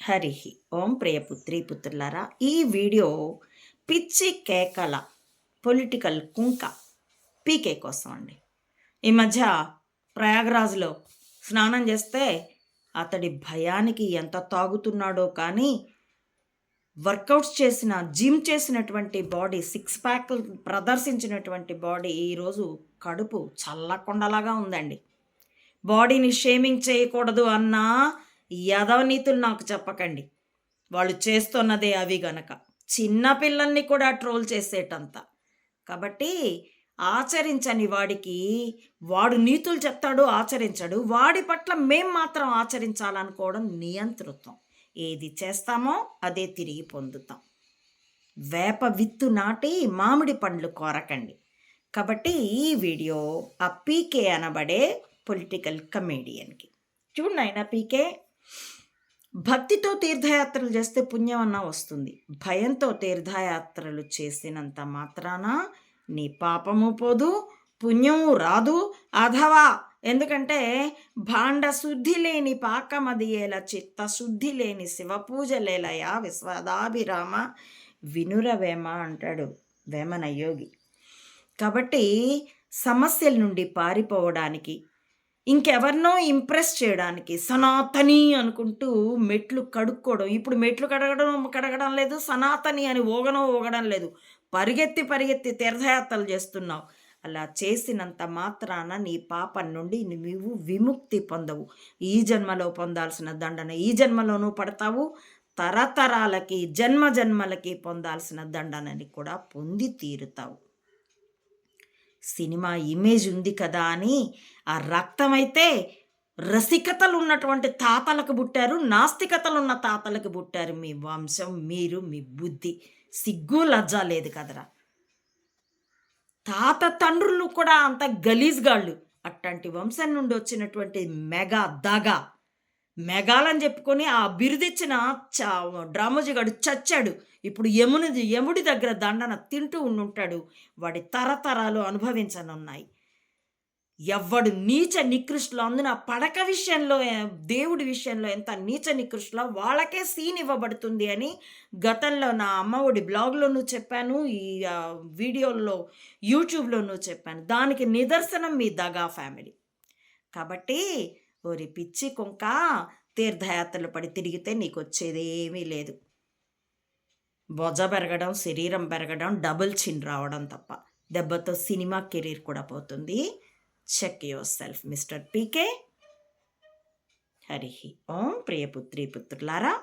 హరి ఓం ప్రియపుత్రి పుత్రులారా ఈ వీడియో పిచ్చి కేకల పొలిటికల్ కుంక పీకే కోసం అండి. ఈ మధ్య ప్రయాగరాజ్లో స్నానం చేస్తే అతడి భయానికి ఎంత తాగుతున్నాడో కానీ వర్కౌట్స్ చేసిన జిమ్ చేసినటువంటి బాడీ సిక్స్ ప్యాక్ ప్రదర్శించినటువంటి బాడీ ఈరోజు కడుపు చల్లకొండలాగా ఉందండి. బాడీని షేమింగ్ చేయకూడదు అన్నా యదవనీతులు నాకు చెప్పకండి. వాళ్ళు చేస్తున్నదే అవి గనక. చిన్న పిల్లల్ని కూడా ట్రోల్ చేసేటంత. కాబట్టి ఆచరించని వాడికి వాడు నీతులు చెప్తాడు ఆచరించడు. వాడి పట్ల మేం మాత్రం ఆచరించాలనుకోవడం నియంతృత్వం. ఏది చేస్తామో అదే తిరిగి పొందుతాం. వేప విత్తు నాటి మామిడి పండ్లు కోరకండి. కాబట్టి ఈ వీడియో ఆ పీకే అనబడే పొలిటికల్ కమేడియన్కి. చూడండి ఆయన పీకే భక్తితో తీర్థయాత్రలు చేస్తే పుణ్యం అన్నా వస్తుంది. భయంతో తీర్థయాత్రలు చేసినంత మాత్రాన నీ పాపము పోదు పుణ్యము రాదు అధవా. ఎందుకంటే భాండ శుద్ధి లేని పాకమదియేల చిత్త శుద్ధి లేని శివపూజ లేలయ విశ్వదాభిరామ. వినురవేమ అంటాడు వేమన యోగి. కాబట్టి సమస్యల నుండి పారిపోవడానికి ఇంకెవరినో ఇంప్రెస్ చేయడానికి సనాతని అనుకుంటూ మెట్లు కడుక్కోవడం. ఇప్పుడు మెట్లు కడగడం కడగడం లేదు సనాతని అని ఊగడం ఊగడం లేదు. పరిగెత్తి పరిగెత్తి తీర్థయాత్రలు చేస్తున్నావు. అలా చేసినంత మాత్రాన నీ పాప నుండి నువ్వు విముక్తి పొందవు. ఈ జన్మలో పొందాల్సిన దండన ఈ జన్మలోనూ పడతావు. తరతరాలకి జన్మ జన్మలకి పొందాల్సిన దండనని కూడా పొంది తీరుతావు. సినిమా ఇమేజ్ ఉంది కదా అని ఆ రక్తం అయితే రసికతలు ఉన్నటువంటి తాతలకు పుట్టారు నాస్తికతలు ఉన్న తాతలకు పుట్టారు మీ వంశం మీరు మీ బుద్ధి. సిగ్గు లజ్జ లేదు కదరా. తాత తండ్రులు కూడా అంత గలీజ్గాళ్ళు. అట్లాంటి వంశం నుండి వచ్చినటువంటి మెగా దగా. మెగాలని చెప్పుకొని ఆ బిరుదిచ్చిన డ్రామోజీగాడు చచ్చాడు. ఇప్పుడు యముని యముడి దగ్గర దండన తింటూ ఉండుంటాడు. వాడి తరతరాలు అనుభవించనున్నాయి. ఎవ్వడు నీచ నికృష్టులు అందున పడక విషయంలో దేవుడి విషయంలో ఎంత నీచ నికృష్టులో వాళ్ళకే సీన్ ఇవ్వబడుతుంది అని గతంలో నా అమ్మఒడి బ్లాగ్లోనూ చెప్పాను ఈ వీడియోల్లో యూట్యూబ్లోనూ చెప్పాను. దానికి నిదర్శనం మీ దగా ఫ్యామిలీ. కాబట్టి ఓరి పిచ్చి కుంక తీర్థయాత్రలు పడి తిరిగితే నీకు వచ్చేది ఏమీ లేదు. బొజ పెరగడం శరీరం పెరగడం డబుల్ చిన్ రావడం తప్ప. దెబ్బతో సినిమా కెరీర్ కూడా పోతుంది. Check yourself mister PK. Hari Om ప్రియపుత్రి పుత్రులారా.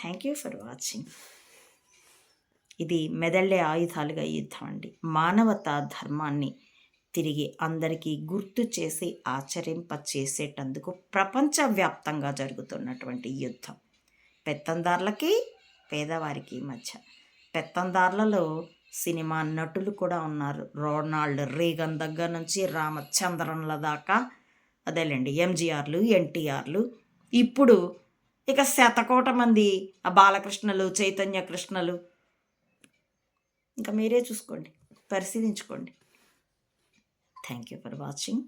thank you for watching ఇది మెదళ్ళే ఆయుధాలుగా యుద్ధం అండి మానవతా ధర్మాన్ని తిరిగి అందరికీ గుర్తు చేసి ఆచరింప చేసేటందుకు ప్రపంచవ్యాప్తంగా జరుగుతున్నటువంటి యుద్ధం. పెత్తందారులకి పేదవారికి మధ్య. పెత్తందారులలో సినిమా నటులు కూడా ఉన్నారు. రోనాల్డ్ రీగన్ దగ్గర నుంచి రామచంద్రన్ల దాకా. అదేలేండి ఎంజీఆర్లు ఎన్టీఆర్లు. ఇప్పుడు ఇక శతకోట మంది ఆ బాలకృష్ణలు చైతన్య కృష్ణలు. ఇంకా మీరే చూసుకోండి పరిశీలించుకోండి. Thank you for watching